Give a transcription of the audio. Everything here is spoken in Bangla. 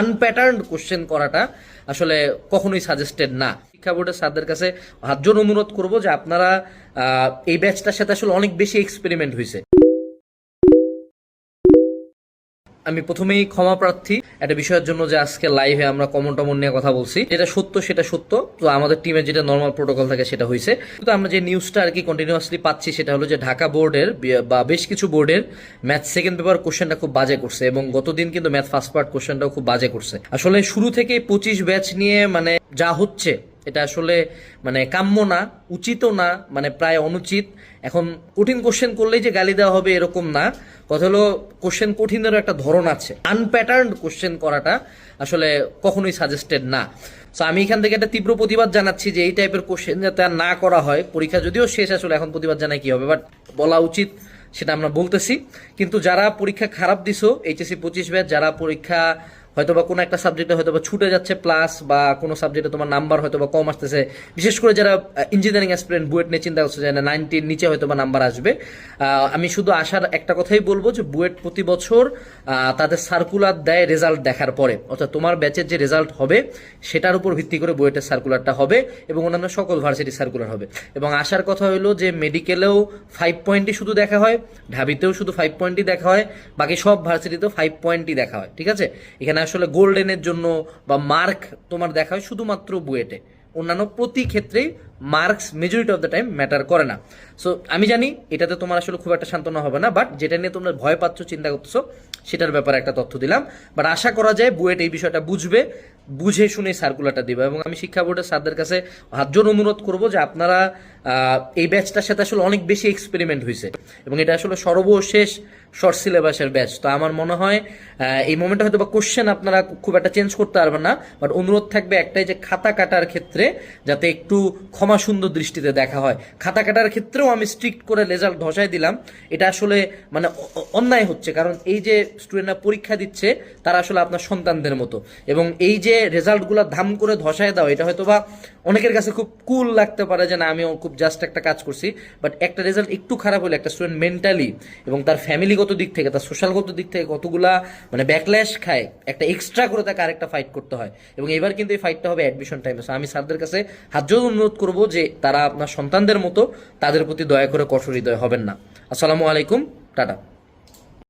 আনপ্যাটার্ন কোশ্চেন করাটা আসলে কখনোই সাজেস্টেড না। শিক্ষা বোর্ডের স্যারদের কাছে হাত অনুরোধ করব যে আপনারা এই ব্যাচটার সাথে আসলে অনেক বেশি এক্সপেরিমেন্ট হয়েছে আমি প্রথমেই ক্ষমা প্রার্থী একটা বিষয়ের জন্য যে আজকে লাইভে আমরা কমন টমন নিয়ে কথা বলছি। যেটা সত্য, সেটা সত্য। তো আমাদের টিমের যেটা নর্মাল প্রোটোকল থাকে, সেটা হয়েছে কিন্তু আমরা যে নিউজটা আর কি কন্টিনিউয়াসলি পাচ্ছি, সেটা হলো যে ঢাকা বোর্ডের বা বেশ কিছু বোর্ডের ম্যাথ সেকেন্ড পেপার কোশ্চেনটা খুব বাজে করছে এবং গতদিন কিন্তু ম্যাথ ফার্স্ট পার্ট কোশ্চেনটাও খুব বাজে করছে। আসলে শুরু থেকেই পঁচিশ ব্যাচ নিয়ে মানে যা হচ্ছে এটা আসলে মানে কাম্য না, উচিতও না মানে প্রায় অনুচিত। এখন কঠিন কোশ্চেন করলেই যে গালি দেওয়া হবে এরকম না। কথা হলো কোশ্চেন কঠিনেরও একটা ধরন আছে। আনপ্যাটার্ন কোশ্চেন করাটা আসলে কখনোই সাজেস্টেড না। সো আমি এখান থেকে একটা তীব্র প্রতিবাদ জানাচ্ছি যে এই টাইপের কোশ্চেন যাতে আর না করা হয়। পরীক্ষা যদিও শেষ, আসলে এখন প্রতিবাদ জানাই কি হবে বাট বলা উচিত, সেটা আমরা বলতেছি। কিন্তু যারা পরীক্ষা খারাপ দিছো এইচএসসি পঁচিশ ব্যাচ যারা পরীক্ষা হয়তো বা কোনো একটা সাবজেক্টে হয়তো বা ছুটে যাচ্ছে প্লাস বা কোনো সাবজেক্টে তোমার নাম্বার হয়তো বা কম আসতেছে। বিশেষ করে যারা ইঞ্জিনিয়ারিং অ্যাসপিরেন্ট বুয়েট নিয়ে চিন্তা করছে যে না নাইনটির নিচে হয়তো বা নাম্বার আসবে আমি শুধু আসার একটা কথাই বলব যে বুয়েট প্রতি বছর তাদের সার্কুলার দেয় রেজাল্ট দেখার পরে। অর্থাৎ তোমার ব্যাচের যে রেজাল্ট হবে, সেটার উপর ভিত্তি করে বুয়েটের সার্কুলারটা হবে এবং অন্যান্য সকল ভার্সিটি সার্কুলার হবে। এবং আসার কথা হলো যে মেডিকেলেও ফাইভ পয়েন্টই শুধু দেখা হয়, ঢাবিতেও শুধু ফাইভ পয়েন্টই দেখা হয়, বাকি সব ভার্সিটিতেও ফাইভ পয়েন্টই দেখা হয়, ঠিক আছে? এখানে আসলে গোল্ডেনের জন্য বা মার্ক তোমার দেখা হয় শুধুমাত্র বুয়েটে অন্যান্য প্রতি ক্ষেত্রেই marks majority of the time matter করে না। সো আমি জানি এটাতে তোমার আসলে খুব একটা সান্ত্বনা হবে না বাট যেটা নিয়ে তোমরা ভয় পাচ্ছ, চিন্তা করতেছো, সেটার ব্যাপারে একটা তথ্য দিলাম। বাট আশা করা যায় বুয়েট এই বিষয়টা বুঝবে, বুঝে শুনে সার্কুলারটা দিবে এবং আমি শিক্ষা বোর্ডের স্যারদের কাছে হাত জোর অনুরোধ করব যে আপনারা এই ব্যাচটার সাথে আসলে অনেক বেশি এক্সপেরিমেন্ট হয়েছে এবং এটা আসলে সর্বশেষ শর্ট সিলেবাসের ব্যাচ তো আমার মনে হয় এই মোমেন্টে হয়তো বা কোশ্চেন আপনারা খুব একটা চেঞ্জ করতে পারবেন না বাট অনুরোধ থাকবে একটাই যে খাতা কাটার ক্ষেত্রে যাতে একটু ক্ষমা সুন্দর দৃষ্টিতে দেখা হয়। খাতা কাটার ক্ষেত্রেও আমি স্ট্রিক্ট করে রেজাল্ট ধসাই দিলাম। এটা আসলে মানে অন্যায় হচ্ছে। কারণ এই যে স্টুডেন্টরা পরীক্ষা দিচ্ছে, তারা আসলে আপনার সন্তানদের মতো। এবং এই যে রেজাল্টগুলো ধাম করে ধসায় দাও, এটা হয়তো বা অনেকের কাছে খুব কুল লাগতে পারে যে, না আমি খুব জাস্ট একটা কাজ করছি। বাট একটা রেজাল্ট একটু খারাপ হলে একটা স্টুডেন্ট মেন্টালি এবং তার ফ্যামিলিগত দিক থেকে, তার সোশ্যালগত দিক থেকে কতগুলা মানে ব্যাকল্যাশ খায়, একটা এক্সট্রা করে তাকে আরেকটা ফাইট করতে হয়। এবং এবার কিন্তু এই ফাইটটা হবে অ্যাডমিশন টাইমে আমি স্যারদের কাছে হাত অনুরোধ করব যে তারা আপনার সন্তানদের মতো তাদের প্রতি দয়া করে কঠোর হৃদয় হবেন না। আসসালামু আলাইকুম, টাটা।